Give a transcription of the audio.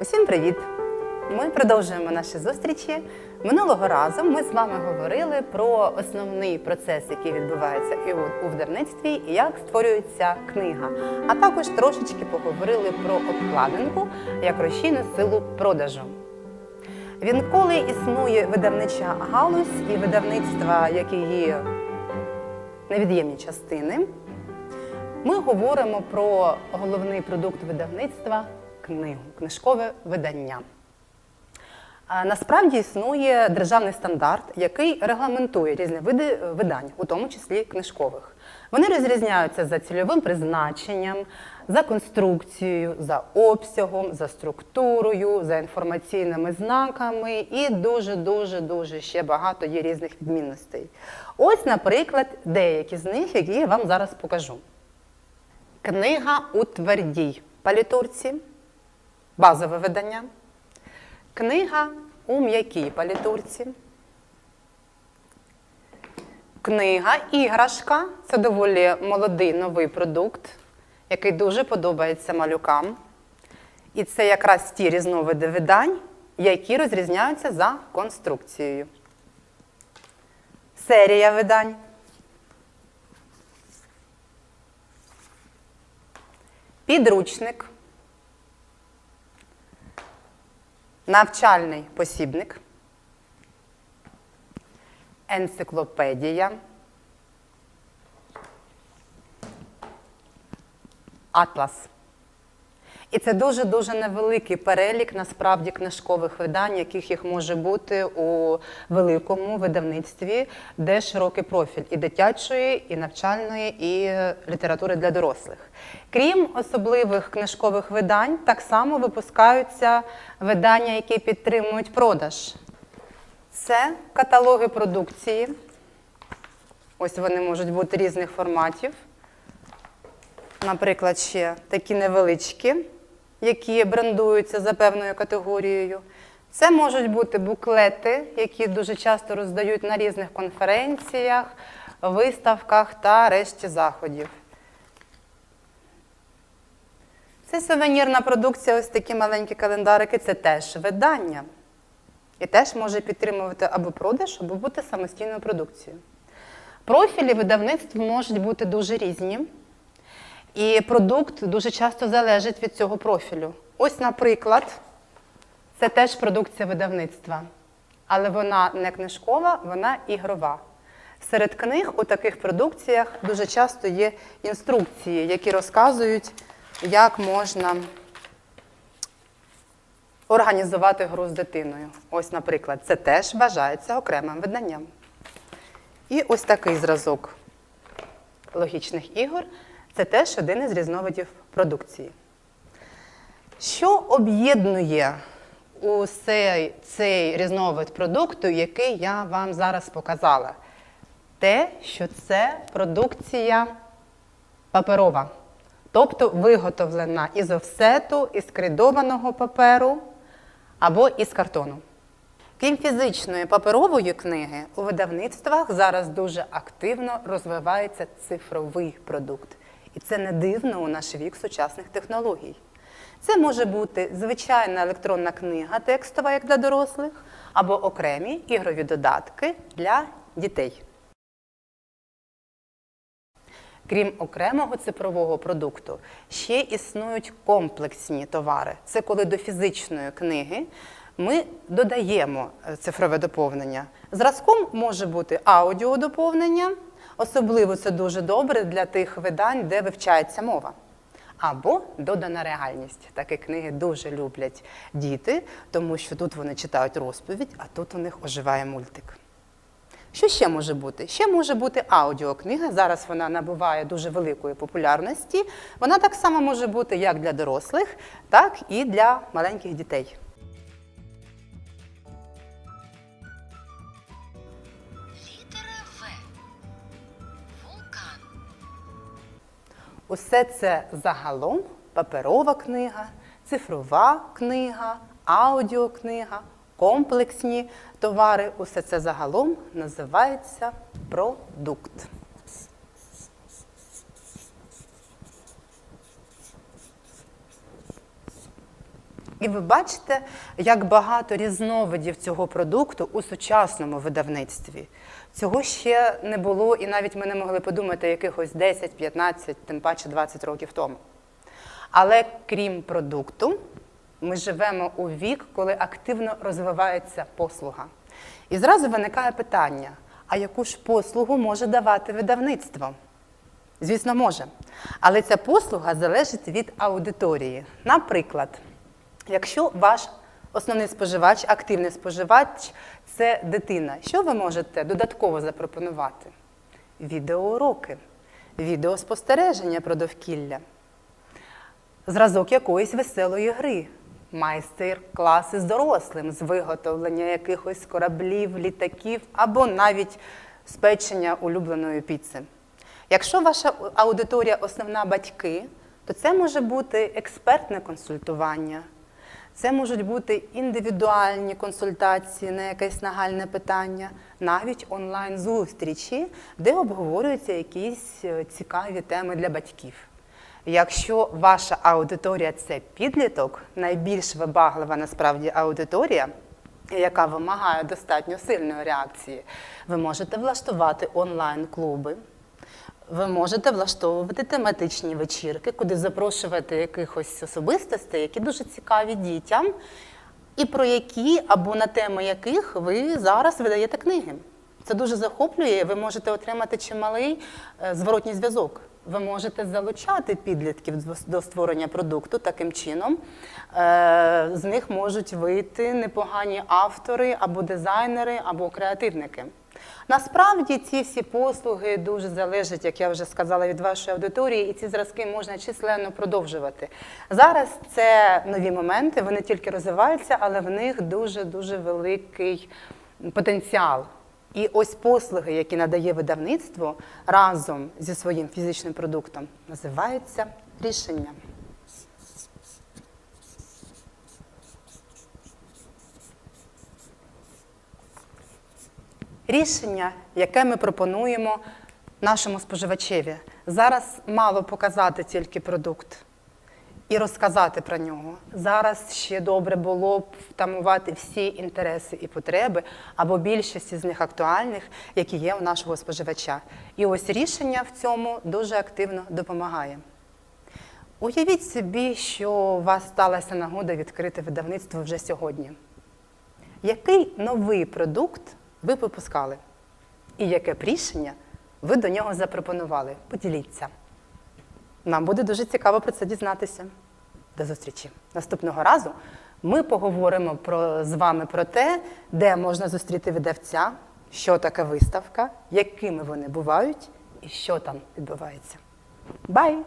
Усім привіт! Ми продовжуємо наші зустрічі. Минулого разу ми з вами говорили про основний процес, який відбувається і у- видавництві, і як створюється книга. А також трошечки поговорили про обкладинку як рушійну силу продажу. Відколи існує видавнича галузь і видавництва, як її невід'ємні частини, ми говоримо про головний продукт видавництва книгу, книжкове видання. Насправді існує державний стандарт, який регламентує різні види е, видань, у тому числі книжкових. Вони розрізняються за цільовим призначенням, за конструкцією, за обсягом, за структурою, за інформаційними знаками і дуже дуже дуже ще багато є різних відмінностей. Ось, наприклад, деякі з них, які я вам зараз покажу. Книга у твердій палітурці, базове видання. Книга у м'якій палітурці. Книга іграшка це доволі молодий новий продукт, який дуже подобається малюкам. І це якраз ті різновиди видань, які розрізняються за конструкцією. Серія видань. Підручник. Навчальний посібник. Енциклопедія. Атлас. І це дуже-дуже невеликий перелік насправді книжкових видань, яких їх може бути у великому видавництві, де широкий профіль і дитячої, і навчальної, і е, літератури для дорослих. Крім особливих книжкових видань, так само випускаються видання, які підтримують продаж. Це каталоги продукції. Ось вони можуть бути різних форматів. Наприклад, ще такі невеличкі, які брендуються за певною категорією. Це можуть бути буклети, які дуже часто роздають на різних конференціях, виставках та решті заходів. Це сувенірна продукція, ось такі маленькі календарики, це теж видання. І теж може підтримувати або продаж, або бути самостійною продукцією. Профілі видавництв можуть бути дуже різні. І продукт дуже часто залежить від цього профілю. Ось, наприклад, це теж продукція видавництва, але вона не книжкова, вона ігрова. Серед книг у таких продукціях дуже часто є інструкції, які розказують, як можна організувати гру з дитиною. Ось, наприклад, це теж вважається окремим виданням. І ось такий зразок логічних ігор це теж один із різновидів продукції. Що об'єднує усей цей різновид продукту, який я вам зараз показала? Те, що це продукція паперова, тобто виготовлена із офсету, із кридованого паперу або із картону. Крім фізичної паперової книги, у видавництвах зараз дуже активно розвивається цифровий продукт. І це не дивно у наш вік сучасних технологій. Це може бути звичайна електронна книга текстова, як для дорослих, або окремі ігрові додатки для дітей. Крім окремого цифрового продукту, ще існують комплексні товари. Це коли до фізичної книги ми додаємо е, цифрове доповнення. Зразком може бути аудіодоповнення, особливо це дуже добре для тих видань, де вивчається мова. Або додана реальність. Такі книги дуже люблять діти, тому що тут вони читають розповідь, а тут у них оживає мультик. Що ще може бути? Ще може бути аудіокнига. Зараз вона набуває дуже великої популярності. Вона так само може бути як для дорослих, так і для маленьких дітей. Усе це загалом паперова книга, цифрова книга, аудіокнига, комплексні товари. Усе це загалом називається продукт. І ви бачите, як багато різновидів цього продукту у сучасному видавництві. Цього ще не було, і навіть ми не могли подумати якихось 10, 15, тим паче 20 років тому. Але крім продукту, ми живемо у вік, коли активно розвивається послуга. І зразу виникає питання: а яку ж послугу може давати видавництво? Звісно, може. Але ця послуга залежить від аудиторії. Наприклад, якщо ваш основний споживач, активний споживач це дитина, що ви можете додатково запропонувати? Відеоуроки, відеоспостереження про довкілля, зразок якоїсь веселої гри, майстер-класи з дорослим, з виготовлення якихось кораблів, літаків або навіть спечення улюбленої піци. Якщо ваша аудиторія основна батьки, то це може бути експертне консультування, це можуть бути індивідуальні консультації на якесь нагальне питання, навіть онлайн-зустрічі, де обговорюються якісь е, цікаві теми для батьків. Якщо ваша аудиторія це підліток, найбільш вибаглива насправді аудиторія, яка вимагає достатньо сильної реакції, ви можете влаштувати онлайн-клуби. Ви можете влаштовувати тематичні вечірки, куди запрошувати якихось особистостей, які дуже цікаві дітям, і про які або на теми яких ви зараз видаєте книги. Це дуже захоплює. Ви можете отримати чималий е, зворотній зв'язок. Ви можете залучати підлітків до створення продукту таким чином. е, З них можуть вийти непогані автори або дизайнери, або креативники. Насправді ці всі послуги дуже залежать, як я вже сказала, від вашої аудиторії, і ці зразки можна численно продовжувати. Зараз це нові моменти, вони тільки розвиваються, але в них дуже дуже великий потенціал. І ось послуги, які надає видавництво разом зі своїм фізичним продуктом, називаються рішення. Рішення, яке ми пропонуємо нашому споживачеві. Зараз мало показати тільки продукт і розказати про нього. Зараз ще добре було б втамувати всі інтереси і потреби, або більшість з них актуальних, які є у нашого споживача. І ось рішення в цьому дуже активно допомагає. Уявіть собі, що у вас сталася нагода відкрити видавництво вже сьогодні. Який новий продукт ви випускали? І яке б рішення ви до нього запропонували? Поділіться. Нам буде дуже цікаво про це дізнатися. До зустрічі. Наступного разу ми поговоримо про, з вами про те, де можна зустріти видавця, що таке виставка, якими вони бувають і що там відбувається. Бай!